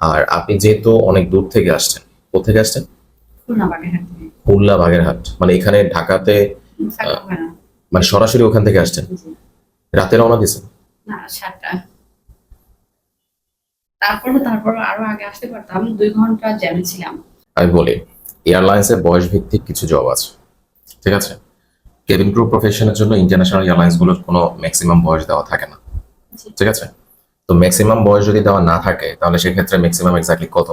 আর আপনি যেহেতু অনেক দূর থেকে আসছেন কোথেকে আসছেন? খুলনা বাগেরহাট মানে এখানে ঢাকাতে মানে সরাসরি ওখান থেকে আসছেন। রাতে রওনা দিয়েছেন? না সাতটা তারপরে তারপর আরও আগে আসতে পারতাম দুই ঘণ্টা জ্যামে ছিলাম। আমি বলি এয়ারলাইন্সে বয়স ভিত্তিক কিছু জব আছে ঠিক আছে? কেবিন ক্রু প্রফেশনের জন্য ইন্টারন্যাশনাল এয়ারলাইন্সগুলোর কোনো ম্যাক্সিমাম বয়স দেওয়া থাকে না ঠিক আছে? তো ম্যাক্সিমাম বয়স যদি দেওয়া না থাকে তাহলে সেক্ষেত্রে ম্যাক্সিমাম এক্স্যাক্টলি কত?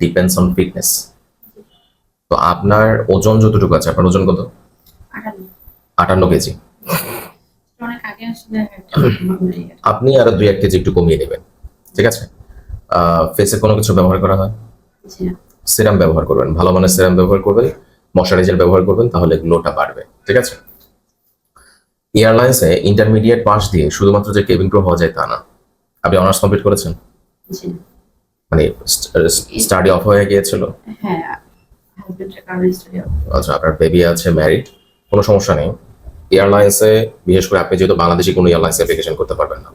ডিপেন্ডস অন ফিটনেস তো আপনার ওজন যতটুকু আছে আপনার ওজন কত? আটান্ন। কেজি। অনেক আগে আসলে আপনি আরও দুই এক কেজি একটু কমিয়ে নেবেন ঠিক আছে? ফেসে কোনো কিছু ব্যবহার করা হয়? জি সিরাম ব্যবহার করবেন ভালো মানের সিরাম ব্যবহার করবেন ময়শ্চারাইজার ব্যবহার করবেন তাহলে গ্লোটা বাড়বে ঠিক আছে? এয়ারলাইন্সে ইন্টারমিডিয়েট পাস দিয়ে শুধুমাত্র যে কেবিন ক্রু হওয়া যায় তা না আপনি অনার্স কমপ্লিট করেছেন? জি। মানে স্টাডি অফ হয়ে গিয়েছিল? হ্যাঁ আচ্ছা আপনার বেবি আছে ম্যারিড কোনো সমস্যা নেই। এয়ারলাইন্সে বিশেষ করে আপনি যেহেতু বাংলাদেশি কোনো এয়ারলাইন্সে অ্যাপ্লিকেশন করতে পারবেন না।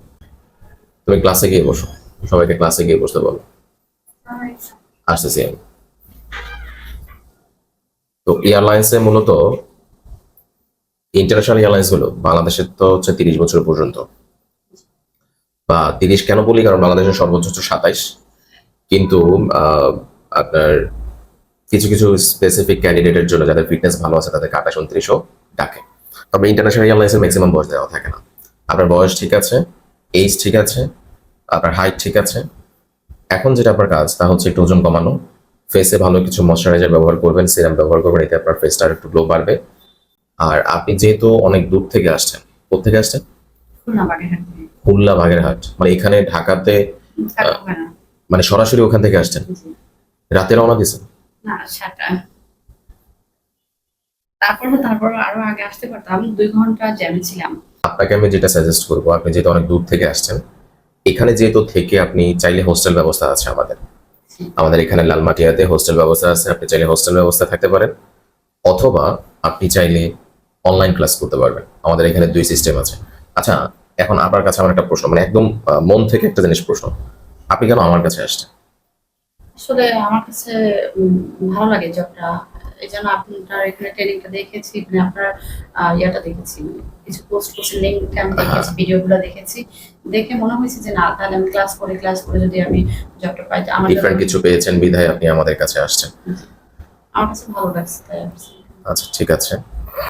তুমি ক্লাসে গিয়ে বসো সবাইকে ক্লাসে গিয়ে বসতে বলো। আসতেছি আমি। তো এয়ারলাইন্সে মূলত ইন্টারন্যাশনাল এয়ারলাইন্সগুলো বাংলাদেশের তো হচ্ছে তিরিশ বছর পর্যন্ত। বা তিরিশ কেন বলি? কারণ বাংলাদেশের সর্বোচ্চ হচ্ছে সাতাইশ। কিন্তু আপনার কিছু কিছু স্পেসিফিক ক্যান্ডিডেটের জন্য যাদের ফিটনেস ভালো আছে তাদেরকে আঠাশ, উনত্রিশও ডাকে। তবে ইন্টারন্যাশনাল এয়ারলাইন্সের ম্যাক্সিমাম বয়স দেওয়া থাকে না। আপনার বয়স ঠিক আছে এইজ ঠিক আছে, আপনার হাইট ঠিক আছে। এখন যেটা আপনার কাজ, তা হচ্ছে একটু ওজন কমানো। ফেসে ভালো কিছু ময়শ্চারাইজার ব্যবহার করবেন সিরাম ব্যবহার করবেন, এতে আপনার ফেসটা একটু গ্লো বাড়বে। আর আপনি যেহেতু অনেক দূর থেকে আসছেন, কোথেকে আসছেন? খুলনা বাগেরহাট মানে এখানে ঢাকাতে মানে সরাসরি ওখান থেকে আসছেন। রাতে রওনা দিয়েছেন? না সাতটা তারপরে তারপর আরও আগে আসতে পারতাম। দুই ঘণ্টা জ্যামে ছিলাম। আপনাকে আমি যেটা সাজেস্ট করব আপনি যেহেতু অনেক দূর থেকে আসছেন এখানে যেহেতু থেকে আপনি চাইলে হোস্টেল ব্যবস্থা আছে আমাদের। আমাদের এখানে লালমাটিয়াতে হোস্টেল ব্যবস্থা আছে আপনি চাইলে হোস্টেল ব্যবস্থা থাকতে পারেন। অথবা আপনি চাইলে অনলাইন ক্লাস করতে পারবেন। আমাদের এখানে দুই সিস্টেম আছে। আচ্ছা এখন আপনার কাছে আমার একটা প্রশ্ন মানে একদম মন থেকে একটা জিনিস প্রশ্ন। আপনি কেন আমার কাছে আসছেন? আসলে আমার কাছে ভালো লাগে জবটা এই জন্য আপনার এখানে ট্রেনিংটা দেখেছি মানে আপনার ইয়াটা দেখেছি। কিছু পোস্ট করছি লিঙ্ক আমি দেখেছি ভিডিওগুলো দেখেছি। দেখে মনে হয়েছে যে না তাহলে আমি ক্লাস করে ক্লাস করে যদি আমি জবটা পাই আমার ডিফারেন্ট কিছু পেয়েছেন বিধায় আপনি আমাদের কাছে আসছেন। আমার কাছে ভালো লাগছে তাই আচ্ছা ঠিক আছে।